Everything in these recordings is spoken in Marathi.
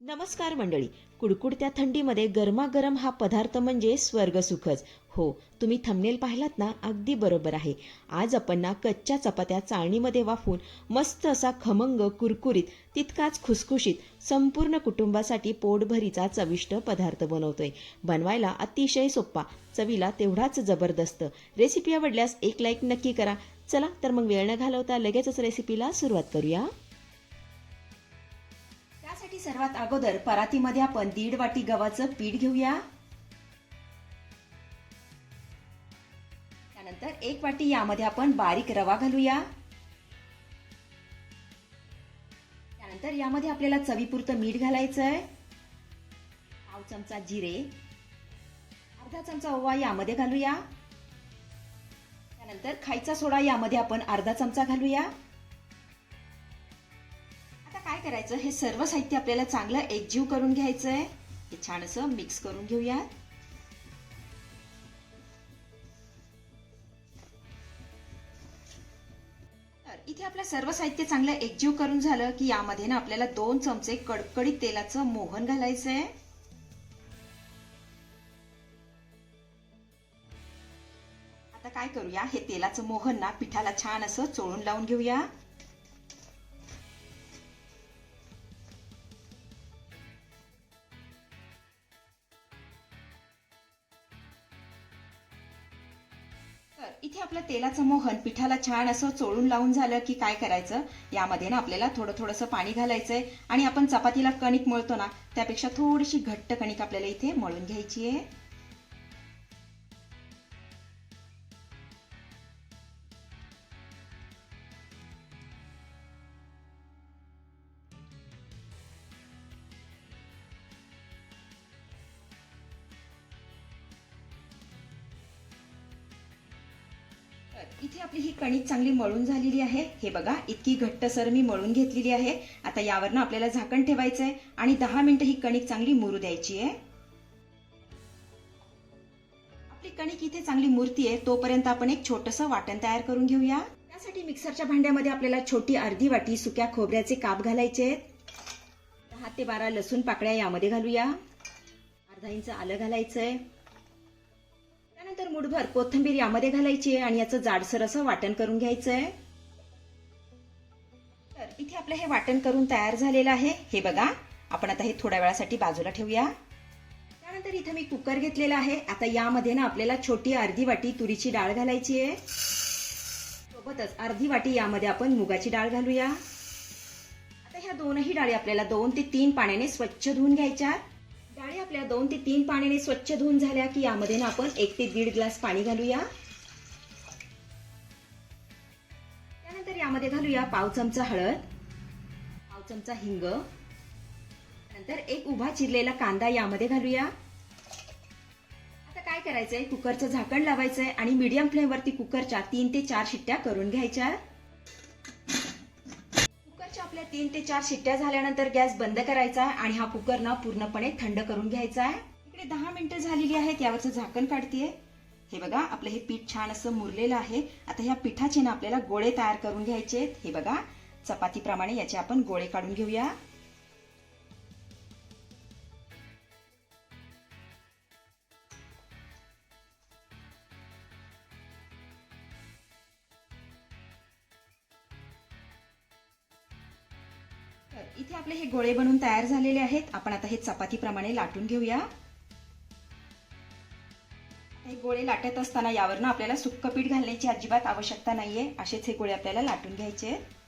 नमस्कार मंडळी. कुडकुडत्या थंडीमध्ये गरमागरम हा पदार्थ म्हणजे स्वर्गसुखच. हो तुम्ही थंबनेल पाहिलात ना अगदी बरोबर आहे. आज आपण ना कच्च्या चपात्या चाळणीमध्ये वाफून मस्त असा खमंग कुरकुरीत तितकाच खुसखुशीत संपूर्ण कुटुंबासाठी पोटभरीचा चविष्ट पदार्थ बनवतोय. बनवायला अतिशय सोप्पा चवीला तेवढाच जबरदस्त. रेसिपी आवडल्यास एक लाईक नक्की करा. चला तर मग वेळ न घालवता लगेचच रेसिपीला सुरुवात करूया. सर्वात अगोदर परातीमध्ये आपण दीड वाटी गव्हाचं पीठ घेऊया. त्यानंतर एक वाटी यामध्ये आपण बारीक रवा घालूया. त्यानंतर यामध्ये आपल्याला चवीपुरतं मीठ घालायचं आहे पाव चमचा जिरे. अर्धा चमचा ओवा यामध्ये घालूया. त्यानंतर खायचा सोडा यामध्ये आपण अर्धा चमचा घालूया. काय करायचं? हे सर्व साहित्य आपल्याला चांगलं एकजीव करून घ्यायचं आहे हे छान असं मिक्स करून घेऊया तर इथे आपलं सर्व साहित्य चांगलं एकजीव करून झालं की यामध्ये ना आपल्याला दोन चमचे कडकडीत तेलाचं मोहन घालायचं आहे आता काय करूया? हे तेलाचं मोहन ना पिठाला छान असं चोळून लावून घेऊया. तर इथे आपलं तेलाचं मोहन पिठाला छान असं चोळून लावून झालं की काय करायचं? यामध्ये ना आपल्याला थोडं थोडंसं पाणी घालायचंय आणि आपण चपातीला कणिक मळतो ना त्यापेक्षा थोडीशी घट्ट कणिक आपल्याला इथे मळून घ्यायची आहे. इथे आपली ही कणिक चांगली मळून झालेली आहे. हे बघा इतकी घट्टसर मी मळून घेतलेली आहे. आता यावरनं आपल्याला झाकण ठेवायचं आहे आणि दहा मिनिटं ही कणिक चांगली मुरू द्यायची आहे. आपली कणिक इथे चांगली मूर्ती आहे तोपर्यंत आपण एक छोटंसं वाटण तयार करून घेऊया. त्यासाठी मिक्सरच्या भांड्यामध्ये आपल्याला छोटी अर्धी वाटी सुक्या खोबऱ्याचे काप घालायचे आहेत. दहा ते बारा लसूण पाकळ्या यामध्ये घालूया. अर्धा इंच आलं घालायचंय. त्यानंतर मुठभर कोथिंबीर यामध्ये घालायची आहे आणि याचं जाडसर असं वाटण करून घ्यायचं आहे. तर इथे आपलं हे वाटण करून तयार झालेलं आहे. हे बघा आपण आता हे थोड्या वेळासाठी बाजूला ठेवूया. त्यानंतर इथे मी कुकर घेतलेला आहे. आता यामध्ये ना आपल्याला छोटी अर्धी वाटी तुरीची डाळ घालायची आहे. सोबतच अर्धी वाटी यामध्ये आपण मुगाची डाळ घालूया. आता ह्या दोनही डाळी आपल्याला दोन ते तीन पाण्याने स्वच्छ धुवून घ्यायच्या आपल्या दोन ते तीन पाण्याने स्वच्छ धुवून झाल्या की यामध्ये ना आपण एक ते दीड ग्लास पाणी घालूया. त्यानंतर यामध्ये घालूया पाव चमचा हळद पाव चमचा हिंग. नंतर एक उभा चिरलेला कांदा यामध्ये घालूया. आता काय करायचंय? कुकरचं झाकण लावायचंय आणि मीडियम फ्लेमवरती कुकरच्या तीन ते चार शिट्ट्या करून घ्यायच्या. आपल्या तीन ते चार शिट्ट्या झाल्यानंतर गॅस बंद करायचा आहे आणि हा कुकर ना पूर्णपणे थंड करून घ्यायचा आहे. इकडे दहा मिनिटं झालेली आहेत यावरचं झाकण काढतीये. हे बघा आपलं हे पीठ छान असं मुरलेलं आहे. आता ह्या पिठाचे ना आपल्याला गोळे तयार करून घ्यायचे आहेत हे बघा चपातीप्रमाणे याचे आपण गोळे काढून घेऊया. आपले हे गोळे बनवून तयार झालेले आहेत. आपण आता हे चपातीप्रमाणे लाटून घेऊया. हे गोळे लाटत असताना यावर ना आपल्याला सुक्क पीठ घालण्याची अजिबात आवश्यकता नाहीये. असेच हे गोळे आपल्याला लाटून घ्यायचे आहेत.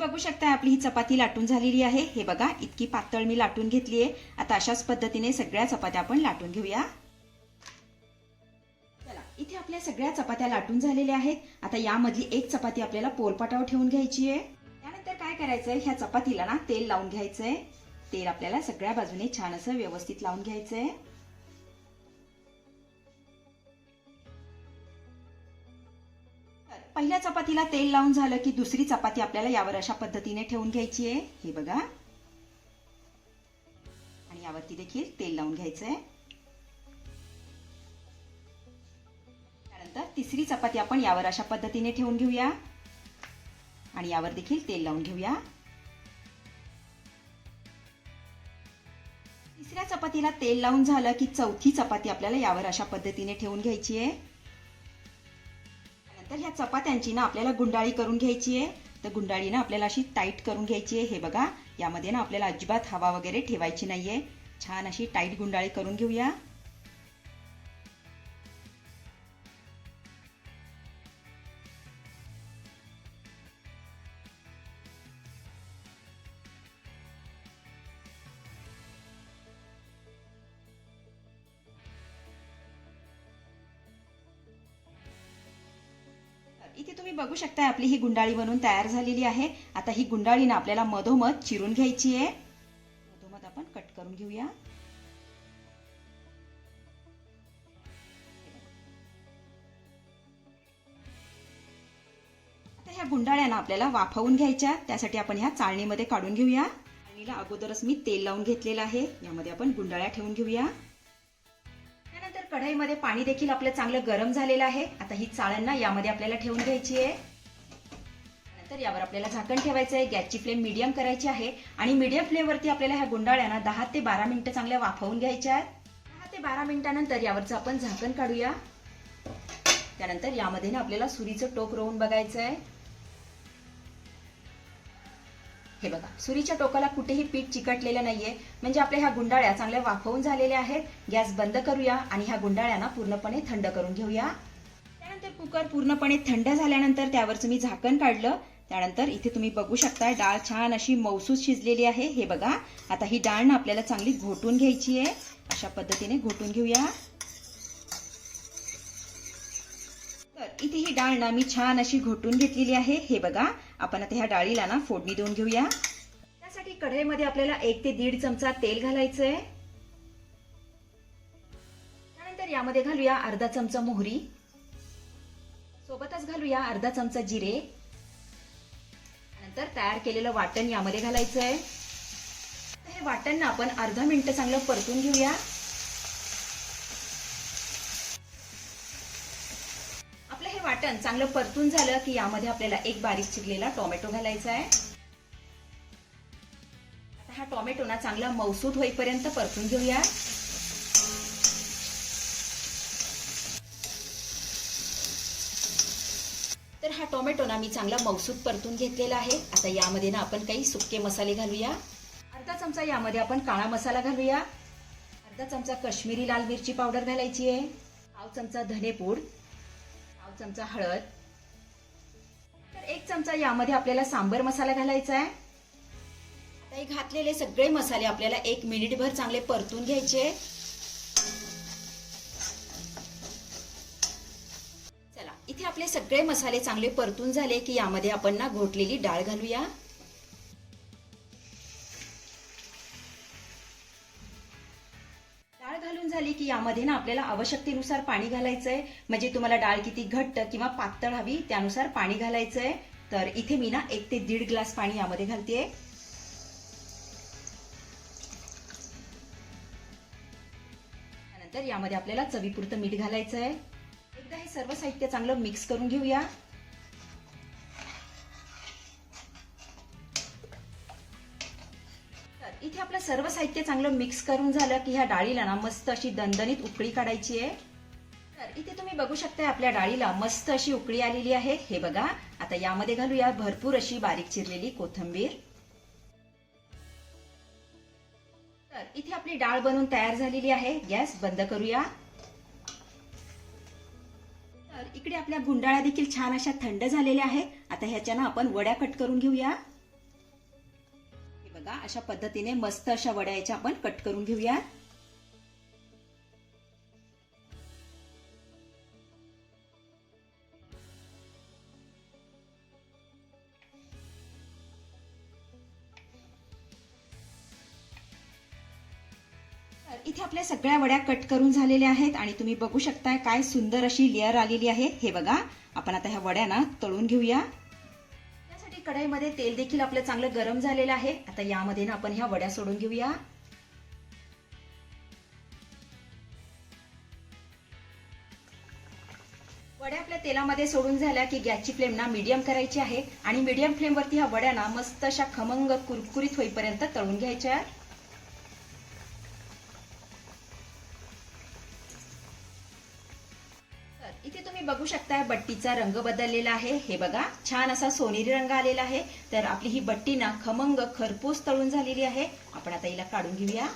बघू शकता आपली ही चपाती लाटून झालेली आहे. हे बघा इतकी पातळ मी लाटून घेतली आहे. आता अशाच पद्धतीने सगळ्या चपात्या आपण लाटून घेऊया. चला इथे आपल्या सगळ्या चपात्या लाटून झालेल्या आहेत. आता यामधली एक चपाती आपल्याला पोरपाटावर ठेवून घ्यायची आहे. त्यानंतर काय करायचंय ह्या चपातीला ना तेल लावून घ्यायचंय. तेल आपल्याला सगळ्या बाजूने छान असं व्यवस्थित लावून घ्यायचंय. पहिल्या चपातीला तेल लावून झालं की दुसरी चपाती आपल्याला यावर अशा पद्धतीने ठेवून घ्यायची आहे. हे बघा. आणि यावरती देखील तेल लावून घ्यायचं आहे त्यानंतर तिसरी चपाती आपण यावर अशा पद्धतीने ठेवून घेऊया. आणि यावर देखील तेल लावून घेऊया. तिसऱ्या चपातीला तेल लावून झालं की चौथी चपाती आपल्याला यावर अशा पद्धतीने ठेवून घ्यायची आहे. तर ह्या चपात्यांची ना आपल्याला गुंडाळी करून घ्यायची आहे. तर गुंडाळी ना आपल्याला अशी टाईट करून घ्यायची आहे. हे बघा यामध्ये ना आपल्याला अजिबात हवा वगैरे ठेवायची नाहीये. छान अशी टाईट गुंडाळी करून घेऊया. बघू शकताय आपली ही गुंडाळी बनवून तयार झालेली आहे. आता ही गुंडाळीनं आपल्याला मधोमध चिरून घ्यायची आहे. मधोमध आपण कट करून घेऊया. आता ह्या गुंडाळ्यांना आपल्याला वाफवून घ्यायच्या. त्यासाठी आपण ह्या चाळणीमध्ये काढून घेऊया. चाळणीला अगोदरच मी तेल लावून घेतलेलं आहे. यामध्ये आपण गुंडाळ्या ठेवून घेऊया. कढईमध्ये पाणी देखील आपलं चांगलं गरम झालेलं आहे. आता ही चाळण यामध्ये आपल्याला ठेवून घ्यायची आहे. नंतर यावर आपल्याला झाकण ठेवायचं आहे. गॅसची फ्लेम मीडियम करायची आहे. आणि मीडियम फ्लेमवरती आपल्याला ह्या गुंडाळ्यांना दहा ते बारा मिनिटं चांगल्या वाफवून घ्यायच्या आहेत. दहा ते बारा मिनिटानंतर यावरचं आपण झाकण काढूया. त्यानंतर यामध्ये ना आपल्याला सुरीचं टोक रोवून बघायचं आहे. हे बघा सुरीच्या टोकाला कुठेही पीठ चिकटलेलं नाहीये. म्हणजे आपल्या ह्या गुंडाळ्या चांगल्या वाफवून झालेल्या आहेत. गॅस बंद करूया आणि ह्या गुंडाळ्यांना पूर्णपणे थंड करून घेऊया. त्यानंतर कुकर पूर्णपणे थंड झाल्यानंतर त्यावर तुम्ही झाकण काढलं. त्यानंतर इथे तुम्ही बघू शकता डाळ छान अशी मौसूस शिजलेली आहे. हे बघा आता ही डाळ ना आपल्याला चांगली घोटून घ्यायची आहे. अशा पद्धतीने घोटून घेऊया. इथे ही डाळ ना मी छान अशी घोटून घेतलेली आहे. हे बघा आपण आता ह्या डाळीला ना फोडणी देऊन घेऊया. त्यासाठी कढईमध्ये आपल्याला एक ते दीड चमचा तेल घालायचं आहे त्यानंतर यामध्ये घालूया अर्धा चमचा मोहरी. सोबतच घालूया अर्धा चमचा जिरे. नंतर तयार केलेलं वाटण यामध्ये घालायचं आहे तर हे वाटण ना आपण अर्धा मिनिट चांगलं परतून घेऊया. वाटण. चांगलं परतून झालं की यामध्ये आपल्याला एक बारीक चिरलेला टोमॅटो घालायचा आहे. आता हा टोमॅटो ना चांगला मौसूद होईपर्यंत परतून घेऊया. तर हा टोमॅटो ना मी चांगला मौसूद परतून घेतलेला आहे. आता यामध्ये ना आपण काही सुके मसाले घालूया. अर्धा चमचा यामध्ये आपण काळा मसाला घालूया. अर्धा चमचा काश्मीरी लाल मिरची पावडर घालायची आहे. पाव चमचा धनेपूड. पाव चमचा हळद. तर एक चमचा यामध्ये आपल्याला सांबर मसाला घालायचा आहे. आता घातलेले सगळे मसाले आपल्याला एक मिनिटभर चांगले परतून घ्यायचे. चला इथे आपले सगळे मसाले चांगले परतून झाले की यामध्ये आपण ना घोटलेली डाळ घालूया. झाली की यामध्ये ना आपल्याला आवश्यकतेनुसार पाणी घालायचंय. म्हणजे तुम्हाला डाळ किती घट्ट किंवा पातळ हवी त्यानुसार पाणी घालायचंय. तर इथे मी ना एक ते दीड ग्लास पाणी यामध्ये घालतेय. त्यानंतर यामध्ये आपल्याला चवीपुरतं मीठ घालायचं आहे एकदा हे सर्व साहित्य चांगलं मिक्स करून घेऊया. इथे आपलं सर्व साहित्य चांगलं मिक्स करून झालं की ह्या डाळीला ना मस्त अशी दणदणीत उकळी काढायची आहे. तर इथे तुम्ही बघू शकता आपल्या डाळीला मस्त अशी उकळी आलेली आहे. हे बघा आता यामध्ये घालूया भरपूर अशी बारीक चिरलेली कोथंबीर. तर इथे आपली डाळ बनवून तयार झालेली आहे. गॅस बंद करूया. तर इकडे आपल्या गुंडाळ्या देखील छान अशा थंड झालेल्या आहेत. आता ह्याच्या ना आपण वड्या कट करून घेऊया. बघा अशा पद्धतीने मस्त अशा वड्या याच्या आपण कट करून घेऊया इथे आपल्या सगळ्या वड्या कट करून झालेल्या आहेत आणि तुम्ही बघू शकताय काय सुंदर अशी लेअर आलेली आहे हे बघा आपण आता ह्या वड्या ना तळून घेऊया. कढईमध्ये तेल देखील आपलं चांगलं गरम झालेलं आहे. आता यामध्ये ना आपण ह्या वड्या सोडून घेऊया. वड्या आपल्या तेलामध्ये सोडून झाल्या की गॅसची फ्लेम ना मीडियम करायची आहे. आणि मीडियम फ्लेमवरती ह्या वड्या ना मस्त अशा खमंग कुरकुरीत होईपर्यंत तळून घ्यायच्या. तुम्ही बघू शकता बट्टीचा रंग बदललेला आहे. हे बघा छान असा सोनेरी रंग आलेला आहे. तर आपली ही बट्टी ना खमंग खरपूस तळून झालेली आहे. आपण आता हिला काढून घेऊया.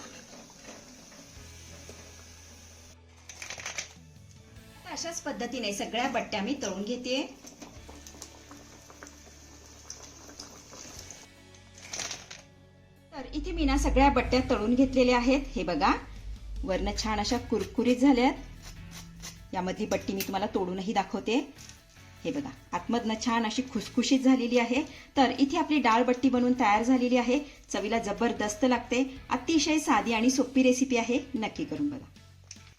अशाच पद्धतीने सगळ्या बट्ट्या मी तळून घेते. तर इथे मी ना सगळ्या बट्ट्या तळून घेतलेल्या आहेत. हे बघा वरनं छान अशा कुरकुरीत झाल्यात. यामधली पट्टी मी तुम्हाला तोडूनही दाखवते. हे बघा आतमधनं छान अशी खुसखुशीत झालेली आहे. तर इथे आपली डाळबट्टी बनवून तयार झालेली आहे. चवीला जबरदस्त लागते. अतिशय साधी आणि सोपी रेसिपी आहे. नक्की करून बघा.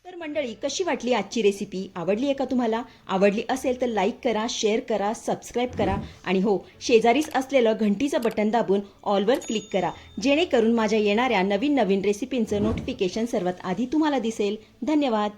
तर मंडळी कशी वाटली आजची रेसिपी आवडली आहे का तुम्हाला? आवडली असेल तर लाईक करा शेअर करा सबस्क्राईब करा. आणि हो शेजारीच असलेलं घंटीचं बटन दाबून ऑलवर क्लिक करा. जेणेकरून माझ्या येणाऱ्या नवीन नवीन रेसिपींचं नोटिफिकेशन सर्वात आधी तुम्हाला दिसेल. धन्यवाद.